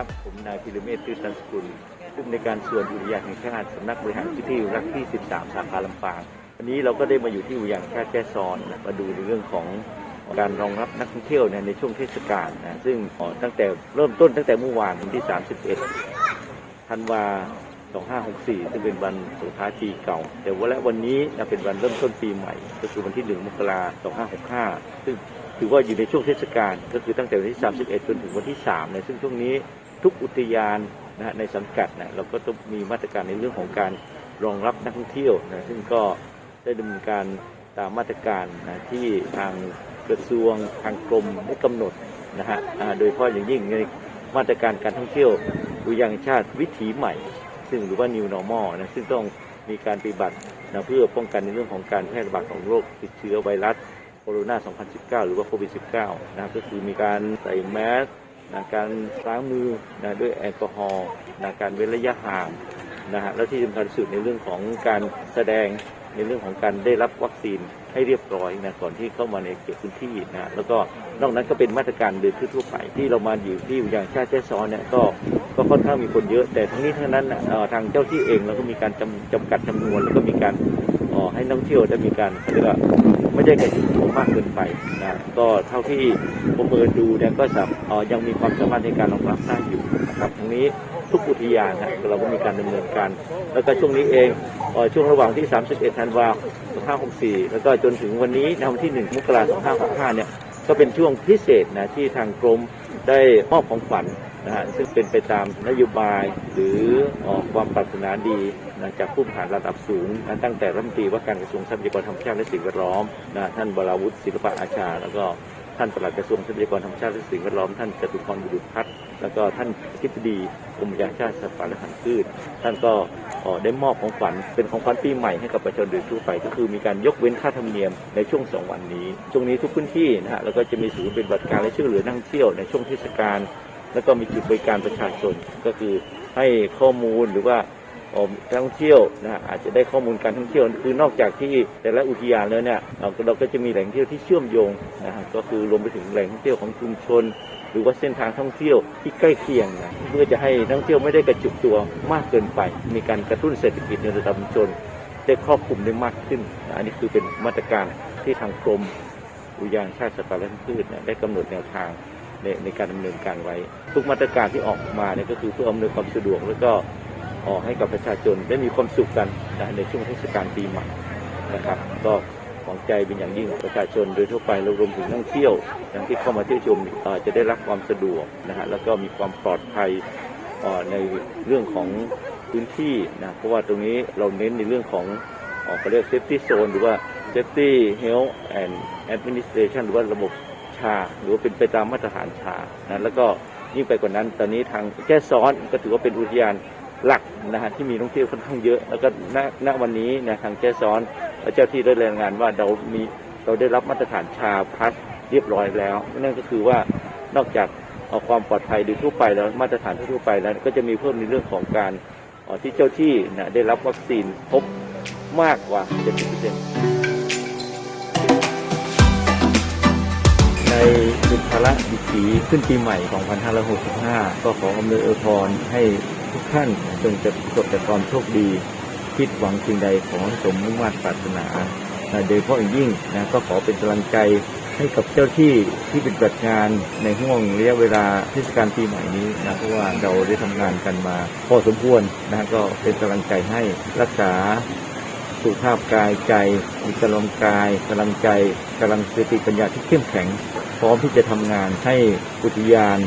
ครับ ผมนายพิรเมศตื้อตันสกุลผู้อำนการส่วนอุทยานแห่งชาติสำนักบริหารพื้นที่รักที่ 13 สาขาลำปางวันนี้เราก็ได้มาอยู่ที่อุทยานแห่งชาติแจ้ซ้อนนะมาดูในเรื่องของการรองรับนักท่องเที่ยวในช่วงเทศกาลนะซึ่งตั้งแต่เริ่มต้นตั้งแต่เมื่อวานวันที่ 31 ธันวา2564 ซึ่งเป็นวันสุดท้ายปีเก่า แต่ว่าและวันนี้นะเป็นวันเริ่มต้นปีใหม่ ก็คือวันที่ 1 มกราคม 2565 ซึ่งถือว่าอยู่ในช่วงเทศกาลก็คือตั้งแต่วันที่ 31 จนถึงวันที่3เนี่ยซึ่งช่วงนี้ ทุกอุทยานนะฮะในสังกัดนะเราก็ต้องมีมาตรการในเรื่องของการรองรับนักท่องเที่ยวนะซึ่งก็ได้ดำเนินการตามมาตรการนะที่ทางกระทรวงทางกรมได้กำหนดนะฮะโดยเฉพาะอย่างยิ่งในมาตรการการท่องเที่ยวอุทยานแห่งชาติวิถีใหม่ ซึ่งหรือว่า new normal นะซึ่งต้องมีการปฏิบัตินะเพื่อป้องกันในเรื่องของการแพร่ระบาดของโรคติดเชื้อไวรัสโคโรนา 2019 หรือว่าโควิด -19 นะก็คือมีการใส่แมส นะการล้างมือนะด้วยแอลกอฮอล์นะการเว้นระยะห่างนะฮะแล้วที่สำคัญสุดในเรื่องของการแสดงในเรื่องของการได้รับวัคซีนให้เรียบร้อยนะก่อนที่เข้ามาในเขตพื้นที่นะแล้วก็นอกนั้นก็เป็นมาตรการเดินทั่วไปที่เรามาอยู่ที่อุทยางชาติแจ้ซ้อนเนี่ยก็ก็ค่อนข้างมีคนเยอะ แต่ทั้งนี้ทั้งนั้นอ่อทางเจ้าที่เองเราก็มีการจำจำกัดจำนวนแล้วก็มีการอ่อให้นักท่องเที่ยวได้มีการเรียกว่า ไม่ได้กระจุกตัวมากเกินไปนะก็เท่าที่ประเมินดูเนี่ยก็สามเอ่อยังมีความสามารถในการรองรับได้อยู่นะครับทั้งนี้ทุกอุทยานนะเราก็มีการดำเนินการ แล้วก็ช่วงนี้เองช่วงระหว่างที่ 31 ธันวาคม 2564 แล้วก็จนถึงวันนี้นวันที่ 1 มกราคม 2565 เนี่ยก็เป็นช่วงพิเศษนะที่ทางกรมได้มอบของขวัญ นะฮะซึ่งเป็นไปตามนโยบายหรือเอ่อความปรารถนาดีนะจากผู้บริหารระดับสูงนะตั้งแต่รัฐมนตรีว่าการกระทรวงทรัพยากรธรรมชาติและสิ่งแวดล้อมนะท่านบราวุฒิศิลปะอาชา แล้วก็ท่านปลัดกระทรวงทรัพยากรธรรมชาติและสิ่งแวดล้อมท่านจตุพรบุรุษพัฒน์แล้วก็ท่านอธิบดีกรมยาชาติสัตว์ป่าและพันธุ์พืชท่านก็ได้มอบของขวัญเป็นของขวัญปีใหม่ให้กับประชาชนโดยทั่วไปก็คือมีการยกเว้นค่าธรรมเนียมในช่วงสองวันนี้ ช่วงนี้ทุกพื้นที่นะฮะแล้วก็จะมีศูนย์เป็นบัตรการและช่วยเหลือนักท่งเที่ยวในช่วงเทศกาล แล้วก็มีจุดบริการประชาชนก็คือให้ข้อมูลหรือว่าท่องเที่ยวนะฮะอาจจะได้ข้อมูลการท่องเที่ยวคือนอกจากที่แต่ละอุทยานแล้วเนี่ยเราก็เราก็จะมีแหล่งท่องเที่ยวที่เชื่อมโยงนะฮะก็คือรวมไปถึงแหล่งท่องเที่ยวของชุมชน หรือว่าเส้นทางท่องเที่ยวที่ใกล้เคียงนะเพื่อจะให้นักท่องเที่ยวไม่ได้กระจุกตัวมากเกินไป มีการกระตุ้นเศรษฐกิจในระดับชุมชนได้ครอบคลุมได้มากขึ้นนะอันนี้คือเป็นมาตรการที่ทางกรมอุทยานชาติสัตว์ป่าและพันธุ์พืชได้กำหนดแนวทาง ในในการดำเนินการไว้ ทุกมาตรการที่ออกมาเนี่ยก็คือเพื่ออำนวยความสะดวก แล้วก็ออกให้กับประชาชนได้มีความสุขกันในช่วงเทศกาลปีใหม่นะครับ ก็หวังใจเป็นอย่างยิ่งประชาชนโดยทั่วไปรวมถึงนักท่องเที่ยวอย่างที่เข้ามาเที่ยวชมจะได้รับความสะดวกนะฮะแล้วก็มีความปลอดภัยในเรื่องของพื้นที่นะเพราะว่าตรงนี้เราเน้นในเรื่องของอ่อเขาเรียก safety zone หรือว่า safety health and administration หรือว่าระบบ ชา หรือว่าเป็นไปตามมาตรฐานชานะแล้วก็ยิ่งไปกว่านั้น ตอนนี้ทางแจ้ซ้อนก็ถือว่าเป็นอุทยานหลักนะฮะที่มีนักท่องเที่ยวค่อนข้างเยอะ แล้วก็ณณวันนี้นะทางแจ้ซ้อนเจ้าที่ได้รายงานว่าเรามีเราได้รับมาตรฐานชาพัสเรียบร้อยแล้ว นั่นก็คือว่านอกจากเอาความปลอดภัยโดยทั่วไปแล้วมาตรฐานทั่วไปแล้วก็จะมีเพิ่มในเรื่องของการที่เจ้าที่นะได้รับวัคซีนครบมากกว่า 70% ระดิถีขึ้นปีใหม่ 2565 ก็ขออำนวยอวยพรให้ทุกท่านจงจะประสบแต่ความโชคดี คิดหวังสิ่งใดขอให้สมมุ่งมั่นปรารถนานะโดยเฉพาะอย่างยิ่งนะก็ขอเป็นกำลังใจให้กับเจ้าที่ที่เป็นปฏิบัติงานในห่วงระยะเวลาเทศกาลปีใหม่นี้นะเพราะว่าเราได้ทำงานกันมา พอสมควรนะก็เป็นกำลังใจให้รักษา สุขภาพกายใจมีกำลังกายกำลังใจกำลังสติปัญญาที่เข้มแข็ง พร้อมที่จะทำงานให้อุทยาน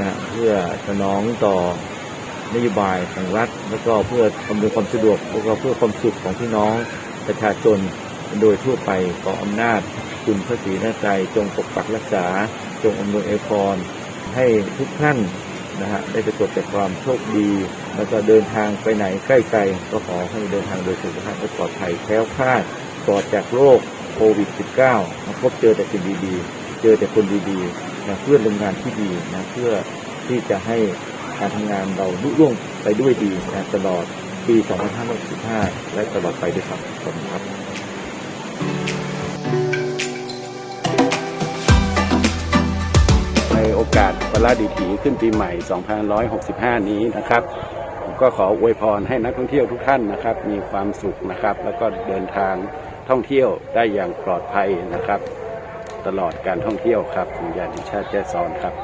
นะเพื่อสนองต่อนโยบายของรัฐ แล้วก็เพื่ออำนวยความสะดวกแล้วก็เพื่อความสุขของพี่น้องประชาชนโดยทั่วไปขออำนาจคุณพระศรีนาใจจงปกปักรักษา จงอำนวยอวยพรให้ทุกท่าน นะฮะได้ประสบแต่ความโชคดี แล้วก็เดินทางไปไหนใกล้ไกลก็ขอให้เดินทางโดยสุขภาพและปลอดภัยแคล้วคลาดปลอดจากโรคโควิด -19 มาพบเจอแต่สิ่งดีๆ เจอแต่คนดีๆนะเพื่อโรงงานที่ดีนะเพื่อที่จะให้การทำงานเราลุล่วงไปด้วยดีนะตลอดปี 2565 และตลอดไปด้วยครับขอบคุณครับ ราดีถีขึ้นปีใหม่ 2565 นี้นะครับผมก็ขออวยพรให้นักท่องเที่ยวทุกท่านนะครับ มีความสุขนะครับ แล้วก็เดินทางท่องเที่ยวได้อย่างปลอดภัยนะครับ ตลอดการท่องเที่ยวครับคุณยานิชาติแจ้ซอนครับ